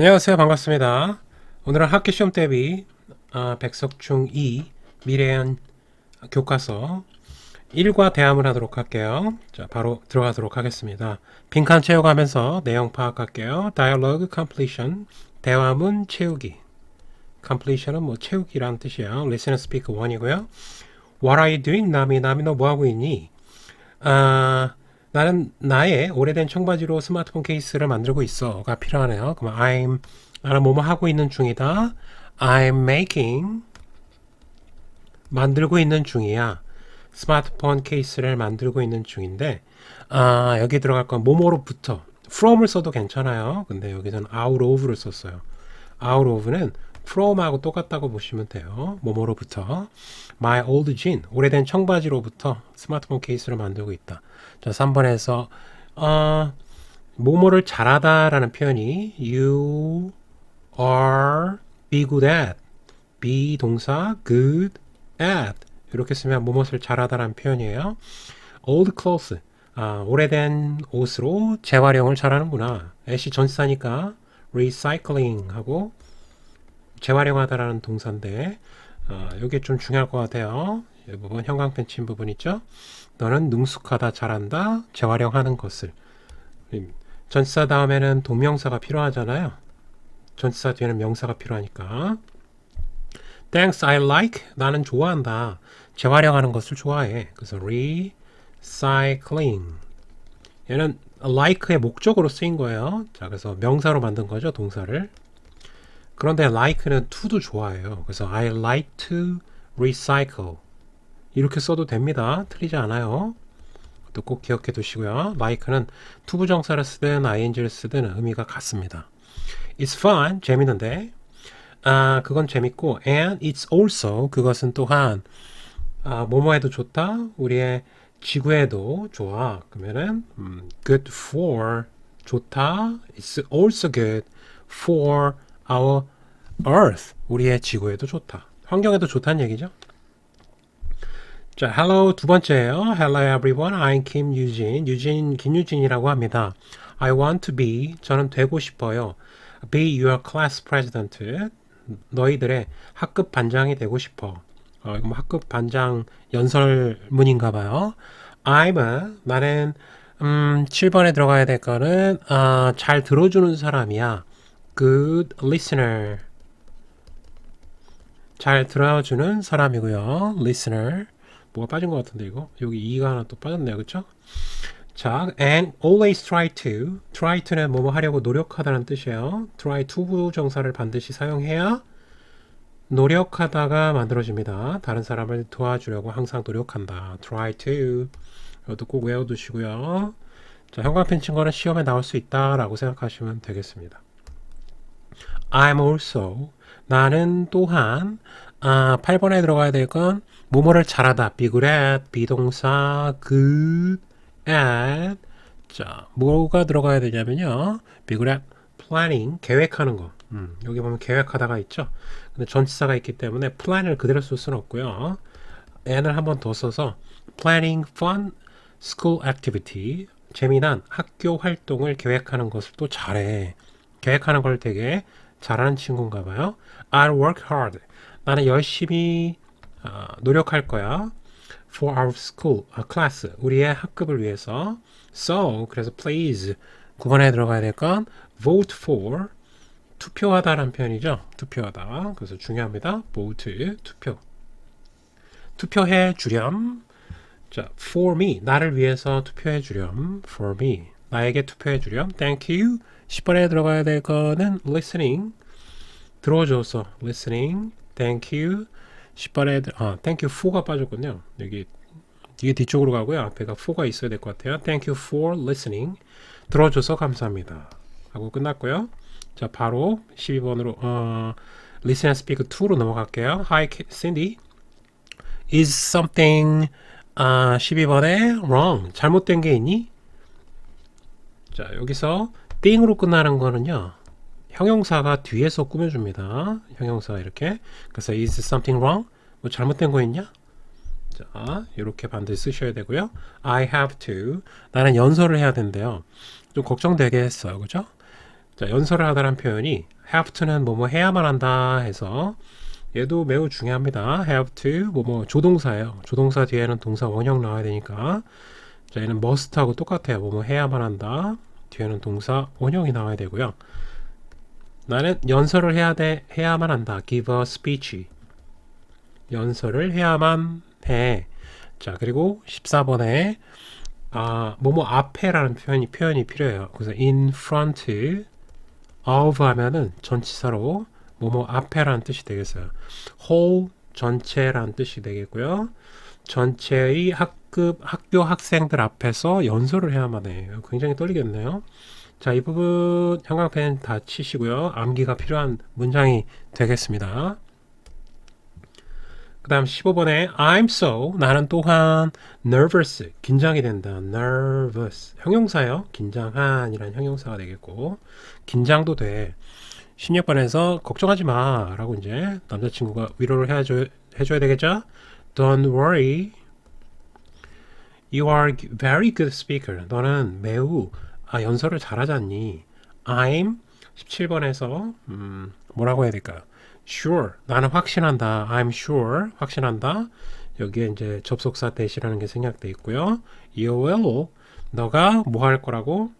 안녕하세요. 반갑습니다. 오늘은 학기 시험 대비 아, 백석중 2 미래연 교과서 1과 대함을 하도록 할게요. 자, 바로 들어가도록 하겠습니다. 빈칸 채워가면서 내용 파악할게요. Dialogue completion. 대화문 채우기. completion은 뭐 채우기란 뜻이에요. Listen and speak 1이고요. What are you doing? 남이, 남이 너 뭐하고 있니? 아, 나는 나의 오래된 청바지로 스마트폰 케이스를 만들고 있어가 필요하네요. 그럼 I'm 나는 뭐뭐 하고 있는 중이다. I'm making 만들고 있는 중이야. 스마트폰 케이스를 만들고 있는 중인데 아, 여기 들어갈 건 뭐뭐로부터 from을 써도 괜찮아요. 근데 여기서는 out of를 썼어요. out of는 from하고 똑같다고 보시면 돼요. 뭐뭐로부터 my old jean 오래된 청바지로부터 스마트폰 케이스를 만들고 있다. 자, 3번에서 어, 뭐뭐를 잘하다라는 표현이 you are be good at be 동사 good at 이렇게 쓰면 무엇을 잘하다라는 표현이에요. old clothes 아, 오래된 옷으로 재활용을 잘하는구나. 애쉬 전사니까 recycling 하고 재활용하다라는 동사인데 어, 이게 좀 중요할 것 같아요. 이 부분 형광펜 친 부분 있죠? 너는 능숙하다, 잘한다, 재활용하는 것을. 전치사 다음에는 동명사가 필요하잖아요. 전치사 뒤에는 명사가 필요하니까. Thanks, I like. 나는 좋아한다. 재활용하는 것을 좋아해. 그래서 recycling. 얘는 like의 목적으로 쓰인 거예요. 자, 그래서 명사로 만든 거죠, 동사를. 그런데 like는 to도 좋아해요. 그래서 I like to recycle. 이렇게 써도 됩니다. 틀리지 않아요. 또 꼭 기억해 두시고요. like는 투부정사를 쓰든 ing를 쓰든 의미가 같습니다. It's fun. 재밌는데. 아, 그건 재밌고 and it's also 그것은 또한 아, 뭐뭐해도 좋다. 우리의 지구에도 좋아. 그러면은 음, good for 좋다. It's also good for our earth. 우리의 지구에도 좋다. 환경에도 좋다는 얘기죠. 자, hello 두 번째예요. Hello everyone. I'm Kim Eugene. 유진 김유진이라고 합니다. I want to be 저는 되고 싶어요. Be your class president. 너희들의 학급 반장이 되고 싶어. 어, 이거 뭐 학급 반장 연설문인가 봐요. I'm 나는 음, 7번에 들어가야 될 거는 아, 잘 들어주는 사람이야. Good listener. 잘 들어주는 사람이고요. listener. 뭐가 빠진 것 같은데 이거? 여기 이가 하나 또 빠졌네요. 그쵸? 자, and always try to. try to는 뭐뭐 하려고 노력하다는 뜻이에요. try to 부정사를 반드시 사용해야 노력하다가 만들어집니다. 다른 사람을 도와주려고 항상 노력한다. try to. 이것도 꼭 외워두시고요. 자, 형광펜 친 거는 시험에 나올 수 있다 라고 생각하시면 되겠습니다. I'm also. 나는 또한 아, 8번에 들어가야 될 건 뭐뭐를 잘하다. be good at, 비동사 good at. 자, 뭐가 들어가야 되냐면요. be good at planning, 계획하는 거. 음, 여기 보면 계획하다가 있죠. 근데 전치사가 있기 때문에 plan을 그대로 쓸 수는 없고요. and을 한 번 더 써서 planning fun school activity 재미난 학교 활동을 계획하는 것을 또 잘해. 계획하는 걸 되게 잘하는 친구인가 봐요. I'll work hard. 나는 열심히 어, 노력할 거야. For our school, a class. 우리의 학급을 위해서. So, 그래서 please. 9번에 들어가야 될 건 vote for. 투표하다라는 표현이죠. 투표하다. 그래서 중요합니다. vote, 투표. 투표해 주렴. 자, for me. 나를 위해서 투표해 주렴. for me. 나에게 투표해 주렴. thank you. 10번에 들어가야 될 거는 listening. 들어줘서 listening. thank you. 10번에 아, thank you for가 빠졌군요. 여기 이게 뒤쪽으로 가고요. 앞에가 for가 있어야 될 것 같아요. thank you for listening. 들어줘서 감사합니다. 하고 끝났고요. 자, 바로 12번으로 어, listen and speak 2로 넘어갈게요. Hi Cindy. Is something 아, 12번에 wrong. 잘못된 게 있니? 자, 여기서 thing으로 끝나는 거는요. 형용사가 뒤에서 꾸며줍니다. 형용사가 이렇게. 그래서 is something wrong? 뭐 잘못된 거 있냐? 자, 이렇게 반드시 쓰셔야 되고요. I have to. 나는 연설을 해야 된대요. 좀 걱정되게 했어요. 그죠? 자, 연설을 하다라는 표현이 have to는 뭐뭐 해야만 한다 해서 얘도 매우 중요합니다. have to 뭐뭐 조동사예요. 조동사 뒤에는 동사 원형 나와야 되니까 자, 얘는 must하고 똑같아요. 뭐뭐 해야만 한다. 뒤에는 동사 원형이 나와야 되고요. 나는 연설을 해야 돼 해야만 한다. give a speech. 연설을 해야만 해. 자, 그리고 14번에 아, 뭐뭐 앞에라는 표현이 표현이 필요해요. 그래서 in front of 하면은 전치사로 뭐뭐 앞에라는 뜻이 되겠어요. whole 전체라는 뜻이 되겠고요. 전체의 학 급 학교 학생들 앞에서 연설을 해야만 해요. 굉장히 떨리겠네요. 자, 이 부분 형광펜 다 치시고요. 암기가 필요한 문장이 되겠습니다. 그 다음 15번에 I'm so 나는 또한 nervous 긴장이 된다 nervous 형용사요 긴장한이란 형용사가 되겠고 긴장도 돼 16번에서 걱정하지 마 라고 이제 남자친구가 위로를 해줘, 해줘야 되겠죠 Don't worry You are very good speaker. 너는 매우 아, 연설을 잘하지 않니. I'm 17번에서 음, 뭐라고 해야 될까요? Sure. 나는 확신한다. I'm sure. 확신한다. 여기에 이제 접속사 대시라는 게 생략돼 있고요. You will. 너가 뭐 할 거라고?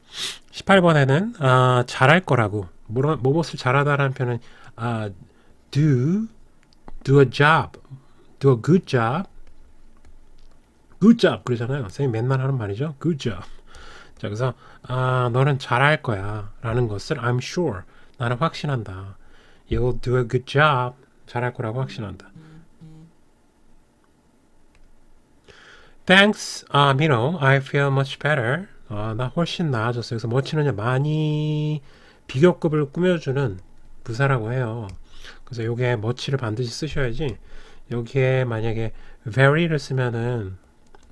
18번에는 아, 잘할 거라고. 뭐, 무엇을 잘하다라는 표현은 아, do do a job. do a good job good job 그러잖아요 선생님 맨날 하는 말이죠 good job 자 그래서 아 너는 잘할 거야 라는 것을 I'm sure 나는 확신한다 You'll do a good job. 잘할 거라고 확신한다. Thanks, uh, Mino. I feel much better. 아, 나 훨씬 나아졌어요. 그래서 멋지는 많이 비교급을 꾸며주는 부사라고 해요. 그래서 요게 멋지를 반드시 쓰셔야지 여기에 만약에 very를 쓰면은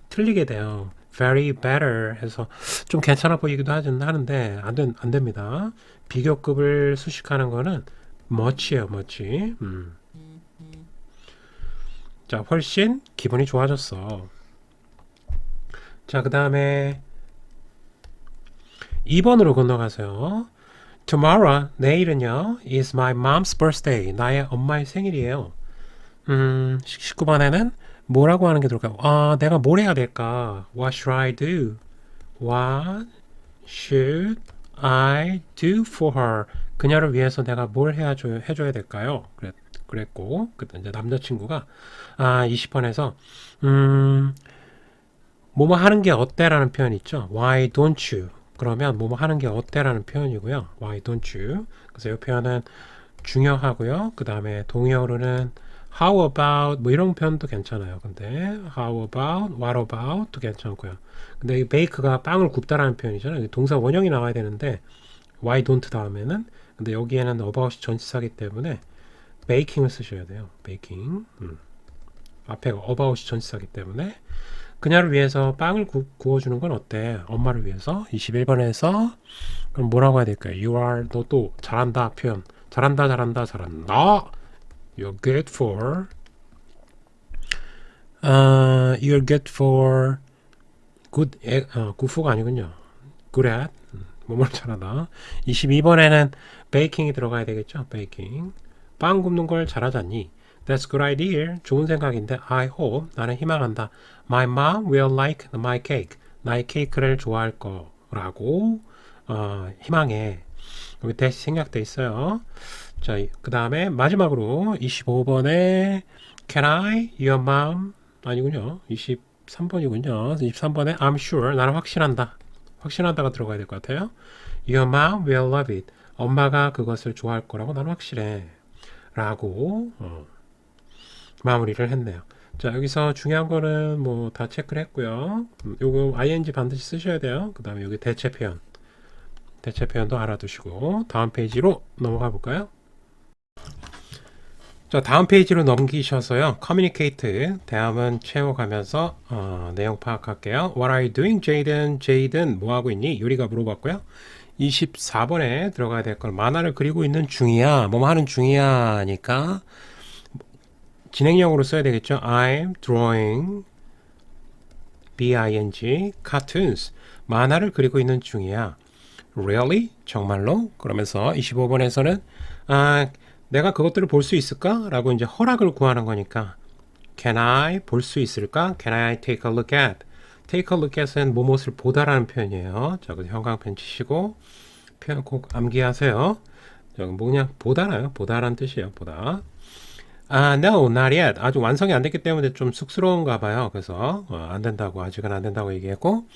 틀리게 돼요. very better 해서 좀 괜찮아 보이기도 하는데 안, 된, 안 됩니다. 비교급을 수식하는 거는 멋지요, 멋지. 음. 자, 훨씬 기분이 좋아졌어. 자, 그 다음에 2번으로 건너가세요. Tomorrow, 내일은요, is my mom's birthday. 나의 엄마의 생일이에요. 음, 19번에는 뭐라고 하는 게 좋을까요? 아, 내가 뭘 해야 될까? What should I do? What should I do for her? 그녀를 위해서 내가 뭘 해줘, 해줘야 될까요? 그랬, 그랬고, 그때 이제 남자친구가, 아, 20번에서, 음, 뭐뭐 하는 게 어때 라는 표현 있죠? Why don't you? 그러면 뭐뭐 하는 게 어때 라는 표현이고요. Why don't you? 그래서 이 표현은 중요하고요. 그 다음에 동의어로는 how about 뭐 이런 표현도 괜찮아요. 근데 how about, what about도 괜찮고요. 근데 이 bake가 빵을 굽다라는 표현이잖아요. 동사 원형이 나와야 되는데 why don't 다음에는 근데 여기에는 about이 전치사기 때문에 baking을 쓰셔야 돼요. baking. 음. 앞에가 about이 전치사기 때문에 그녀를 위해서 빵을 구, 구워주는 건 어때? 엄마를 위해서 21번에서 그럼 뭐라고 해야 될까요? You are 너 또 잘한다 표현 잘한다 잘한다 잘한다 You're good for uh, You're good for good 어, good for가 아니군요. good at 뭐뭘 잘하다. 22번에는 베이킹이 들어가야 되겠죠. 베이킹. 빵 굽는 걸 잘하잖니. That's good idea. 좋은 생각인데 I hope 나는 희망한다. My mom will like my cake. 나의 케이크를 좋아할 거라고 어, 희망해. 여기 대시 생략돼 있어요. 자, 그 다음에 마지막으로 25번에 Can I, your mom 아니군요. 23번이군요. 23번에 I'm sure 나는 확신한다. 확신한다가 들어가야 될 것 같아요. Your mom will love it. 엄마가 그것을 좋아할 거라고 나는 확실해. 라고 어, 마무리를 했네요. 자 여기서 중요한 거는 뭐 다 체크를 했고요. 음, 요거 ing 반드시 쓰셔야 돼요. 그 다음에 여기 대체 표현 대체 표현도 알아두시고 다음 페이지로 넘어가 볼까요? 자 다음 페이지로 넘기셔서요 communicate 대함은 채워가면서 어, 내용 파악할게요 What are you doing, Jaden? Jaden 뭐 하고 있니? 유리가 물어봤고요 24번에 들어가야 될 걸 만화를 그리고 있는 중이야 뭐 하는 중이야 니까 진행형으로 써야 되겠죠 I'm drawing B-I-N-G cartoons 만화를 그리고 있는 중이야 Really? 정말로? 그러면서 25번에서는 아, 내가 그것들을 볼 수 있을까? 라고 이제 허락을 구하는 거니까 Can I 볼 수 있을까? Can I take a look at? Take a look at은 무엇을 보다라는 표현이에요. 자, 그래서 형광펜 치시고 표현 꼭 암기하세요. 저기 뭐 그냥 보다나요? 보다라는 뜻이에요. 보다. 아, no, not yet. 아직 완성이 안 됐기 때문에 좀 쑥스러운가 봐요. 그래서 어, 안 된다고 아직은 안 된다고 얘기했고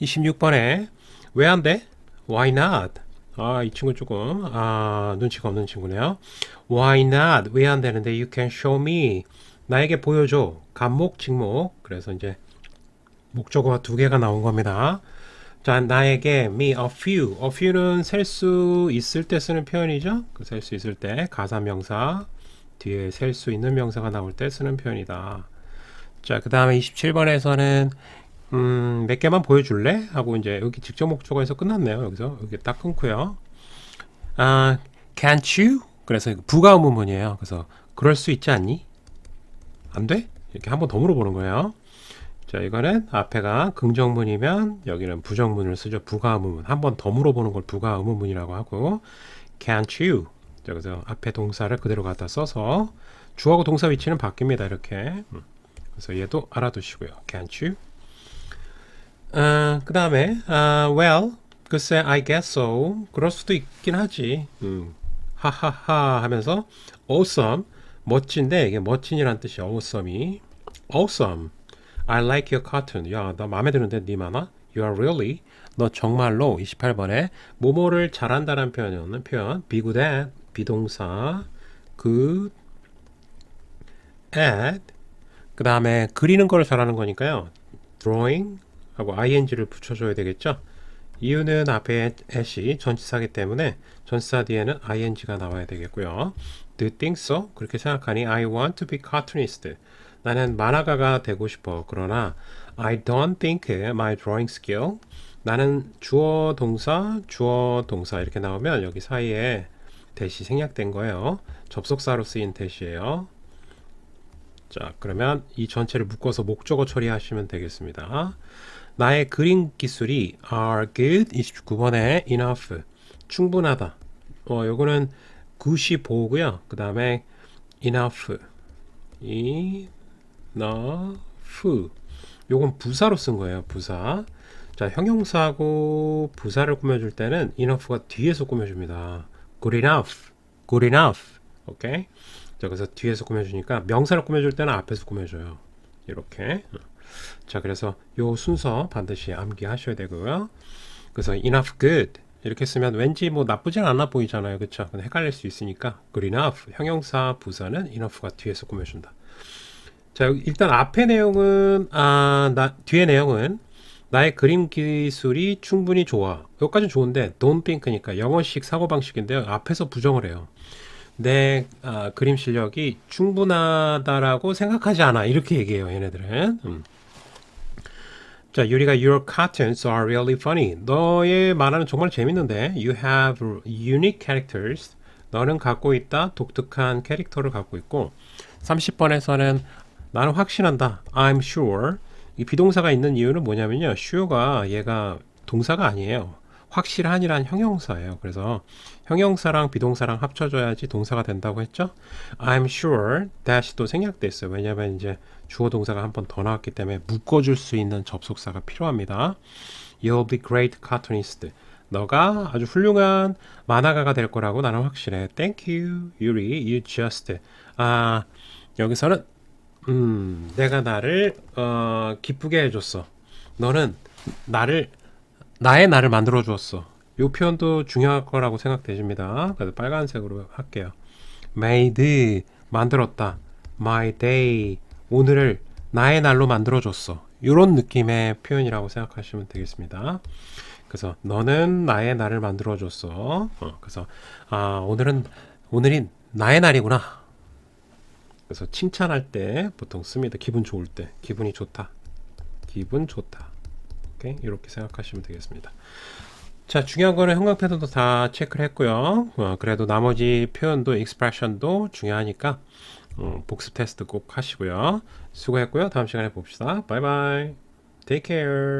26번에 왜 안 돼? Why not? 아, 이 친구 조금 아, 눈치가 없는 친구네요. Why not? 왜 안 되는데 you can show me. 나에게 보여줘. 간목, 직목. 그래서 이제 목적어가 두 개가 나온 겁니다. 자, 나에게 me a few. a few는 셀 수 있을 때 쓰는 표현이죠. 그 셀 수 있을 때 가사 명사 뒤에 셀 수 있는 명사가 나올 때 쓰는 표현이다. 자, 그 다음에 27번에서는 음, 몇 개만 보여줄래? 하고 이제 여기 직접 목적어에서 끝났네요. 여기서 여기 딱 끊고요. 아, can't you? 그래서 부가 의문문이에요. 그래서 그럴 수 있지 않니? 안 돼? 이렇게 한 번 더 물어보는 거예요. 자, 이거는 앞에가 긍정문이면 여기는 부정문을 쓰죠. 부가 의문문. 한 번 더 물어보는 걸 부가 의문문이라고 하고 can't you? 자, 그래서 앞에 동사를 그대로 갖다 써서 주어하고 동사 위치는 바뀝니다. 이렇게. 음. 그래서 얘도 알아두시고요. can't you? 어, 그 다음에 아, well 글쎄 I guess so. 그럴 수도 있긴 하지. 음. 하하하 하면서 awesome 멋진데 이게 멋진이란 뜻이야 awesome이. Awesome. I like your cartoon. 야나 마음에 드는데 네 만화 You are really? 너 정말로 28번에 모모를 잘한다는 표현은 표현. be good at 비동사 good at. 그 다음에 그리는 걸 잘하는 거니까요. Drawing 하고 ing를 붙여줘야 되겠죠. 이유는 앞에 at이 전치사기 때문에 전치사 뒤에는 ing가 나와야 되겠고요. Do think so? 그렇게 생각하니 I want to be cartoonist. 나는 만화가가 되고 싶어. 그러나 I don't think my drawing skill. 나는 주어 동사 주어 동사 이렇게 나오면 여기 사이에 대시 생략된 거예요. 접속사로 쓰인 대시예요. 자, 그러면 이 전체를 묶어서 목적어 처리하시면 되겠습니다. 나의 그림 기술이 are good 29번에 enough 충분하다. 어, 요거는 굿이 보고요. 그 다음에 enough enough 요건 부사로 쓴 거예요. 부사. 자, 형용사하고 부사를 꾸며줄 때는 enough가 뒤에서 꾸며줍니다. good enough, good enough. 오케이? 자, 그래서 뒤에서 꾸며주니까 명사를 꾸며줄 때는 앞에서 꾸며줘요. 이렇게. 자, 그래서 요 순서 반드시 암기하셔야 되고요. 그래서 enough good 이렇게 쓰면 왠지 뭐 나쁘진 않아 보이잖아요. 그쵸? 근데 헷갈릴 수 있으니까 good enough 형용사 부사는 enough가 뒤에서 꾸며준다. 자, 일단 앞의 내용은 아, 나 뒤에 내용은 나의 그림 기술이 충분히 좋아. 여기까지 좋은데 don't think니까 영어식 사고방식인데요. 앞에서 부정을 해요. 내 아, 그림 실력이 충분하다라고 생각하지 않아. 이렇게 얘기해요. 얘네들은. 음. 자, 유리가 Your cartoons are really funny. 너의 만화는 정말 재밌는데 You have unique characters. 너는 갖고 있다. 독특한 캐릭터를 갖고 있고 30번에서는 나는 확신한다. I'm sure. 이 비동사가 있는 이유는 뭐냐면요. sure가 얘가 동사가 아니에요. 확실한이란 형용사예요. 그래서 형용사랑 비동사랑 합쳐져야지 동사가 된다고 했죠. I'm sure 생략돼 있어요. 왜냐하면 이제 주어 동사가 한 번 더 나왔기 때문에 묶어줄 수 있는 접속사가 필요합니다. You'll be great cartoonist. 너가 아주 훌륭한 만화가가 될 거라고 나는 확실해. Thank you, Yuri. You just. 아 여기서는 음 내가 나를 어, 기쁘게 해줬어. 너는 나를 나의 나를 만들어 주었어. 이 표현도 중요할 거라고 생각되십니다. 그래서 빨간색으로 할게요. made 만들었다. my day 오늘을 나의 날로 만들어 줬어. 이런 느낌의 표현이라고 생각하시면 되겠습니다. 그래서 너는 나의 날을 만들어 줬어. 어, 그래서 아 오늘은 오늘이 나의 날이구나. 그래서 칭찬할 때 보통 씁니다. 기분 좋을 때 기분이 좋다. 기분 좋다. 오케이? 이렇게 생각하시면 되겠습니다. 자, 중요한 거는 형광 패턴도 다 체크를 했고요. 어, 그래도 나머지 표현도 익스프레션도 중요하니까 음, 복습 테스트 꼭 하시고요. 수고했고요. 다음 시간에 봅시다. 바이바이. Take care.